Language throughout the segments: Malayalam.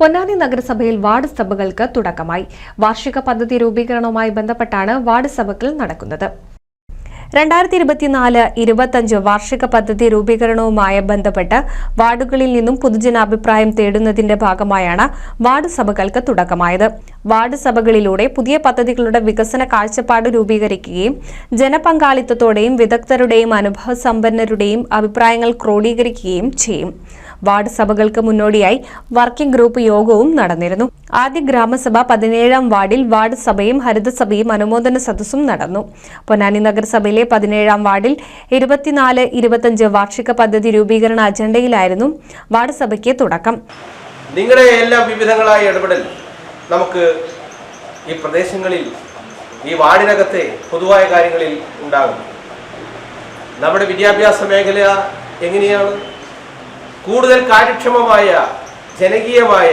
പൊന്നാനി നഗരസഭയിൽ വാർഡ് സഭകൾക്ക് തുടക്കമായി. വാർഷിക പദ്ധതി രൂപീകരണവുമായി ബന്ധപ്പെട്ടാണ് വാർഡ് സഭകൾ നടക്കുന്നത്. രണ്ടായിരത്തി ഇരുപത്തിനാല് ഇരുപത്തഞ്ച് വാർഷിക പദ്ധതി രൂപീകരണവുമായി ബന്ധപ്പെട്ട് വാർഡുകളിൽ നിന്നും പൊതുജനാഭിപ്രായം തേടുന്നതിന്റെ ഭാഗമായാണ് വാർഡ് സഭകൾക്ക് തുടക്കമായത്. വാർഡ് സഭകളിലൂടെ പുതിയ പദ്ധതികളുടെ വികസന കാഴ്ചപ്പാട് രൂപീകരിക്കുകയും ജനപങ്കാളിത്തത്തോടെയും വിദഗ്ധരുടെയും അനുഭവസമ്പന്നരുടെയും അഭിപ്രായങ്ങൾ ക്രോഡീകരിക്കുകയും ചെയ്യും. വാർഡ് സഭകൾക്ക് മുന്നോടിയായി വർക്കിംഗ് ഗ്രൂപ്പ് യോഗവും നടന്നിരുന്നു. ആദ്യ ഗ്രാമസഭ പതിനേഴാം വാർഡിൽ വാർഡ് സഭയും ഹരിതസഭയും അനുമോദന സദസ്സും നടന്നു. പൊന്നാനി നഗരസഭയിലെ പതിനേഴാം വാർഡിൽ ഇരുപത്തിനാല് ഇരുപത്തഞ്ച് വാർഷിക പദ്ധതി രൂപീകരണ അജണ്ടയിലായിരുന്നു വാർഡ് സഭയ്ക്ക് തുടക്കം. നിങ്ങളുടെ എല്ലാ വിവിധങ്ങളായ ഇടപെടൽ നമുക്ക് ഈ പ്രദേശങ്ങളിൽ ഈ വാർഡിനകത്തെ പൊതുവായ കാര്യങ്ങളിൽ ഉണ്ടാകും. നമ്മുടെ വിദ്യാഭ്യാസ മേഖല എങ്ങനെയാണ്? കൂടുതൽ കാര്യക്ഷമമായ ജനകീയമായ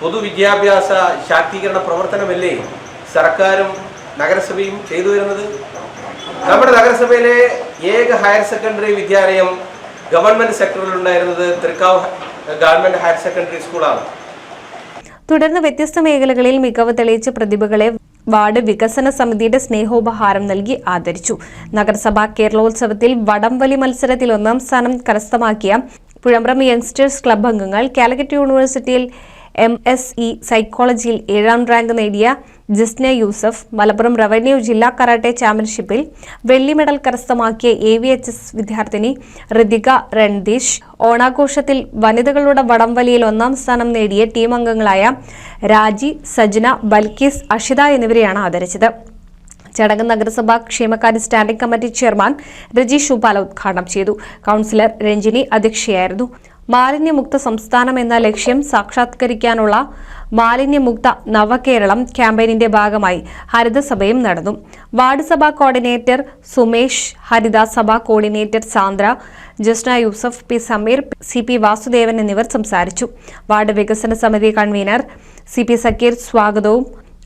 പൊതുവിദ്യാഭ്യാസ ശാക്തീകരണ പ്രവർത്തനമല്ലേ സർക്കാരും നഗരസഭയും ചെയ്തു വരുന്നത്? നമ്മുടെ നഗരസഭയിലെ ഏക ഹയർ സെക്കൻഡറി വിദ്യാലയം ഗവൺമെന്റ് സെക്ടറിൽ ഉണ്ടായിരുന്നത് തൃക്കാവ് ഗവൺമെന്റ് ഹയർ സെക്കൻഡറി സ്കൂളാണ്. തുടർന്ന് വ്യത്യസ്ത മേഖലകളിൽ മികവ് തെളിയിച്ച പ്രതിഭകളെ വാർഡ് വികസന സമിതിയുടെ സ്നേഹോപഹാരം നൽകി ആദരിച്ചു. നഗരസഭാ കേരളോത്സവത്തിൽ വടംവലി മത്സരത്തിൽ ഒന്നാം സ്ഥാനം കരസ്ഥമാക്കിയ പുഴമ്പ്രം യങ്സ്റ്റേഴ്സ് ക്ലബ് അംഗങ്ങൾ കാലിക്കറ്റ് യൂണിവേഴ്സിറ്റിയിൽ എം എസ് ഇ സൈക്കോളജിയിൽ ഏഴാം റാങ്ക് നേടിയ ജിസ്ന യൂസഫ് മലപ്പുറം റവന്യൂ ജില്ലാ കരാട്ടെ ചാമ്പ്യൻഷിപ്പിൽ വെള്ളി മെഡൽ കരസ്ഥമാക്കിയ എ വി എച്ച് എസ് വിദ്യാർത്ഥിനി ഋതിക രൺദീഷ് ഓണാഘോഷത്തിൽ വനിതകളുടെ വടംവലിയിൽ ഒന്നാം സ്ഥാനം നേടിയ ടീം അംഗങ്ങളായ രാജി സജ്ന ബൽക്കീസ് അഷിത എന്നിവരെയാണ് ആദരിച്ചത്. ചടങ്ങ് നഗരസഭാ ക്ഷേമകാര്യ standing committee chairman Rajeesh Upala ഉദ്ഘാടനം ചെയ്തു. കൌൺസിലർ രഞ്ജിനി അധ്യക്ഷയായിരുന്നു. മാലിന്യമുക്ത സംസ്ഥാനം എന്ന ലക്ഷ്യം സാക്ഷാത്കരിക്കാനുള്ള മാലിന്യമുക്ത നവകേരളം ക്യാമ്പയിനിന്റെ ഭാഗമായി ഹരിതസഭയും നടന്നു. വാർഡ് സഭാ coordinator Sumesh Haritha Sabha coordinator Sandra Jasna Yusuf P Sameer C P Vasudevan എന്നിവർ സംസാരിച്ചു. വാർഡ് വികസന സമിതി കൺവീനർ സി പി സക്കീർ സ്വാഗതവും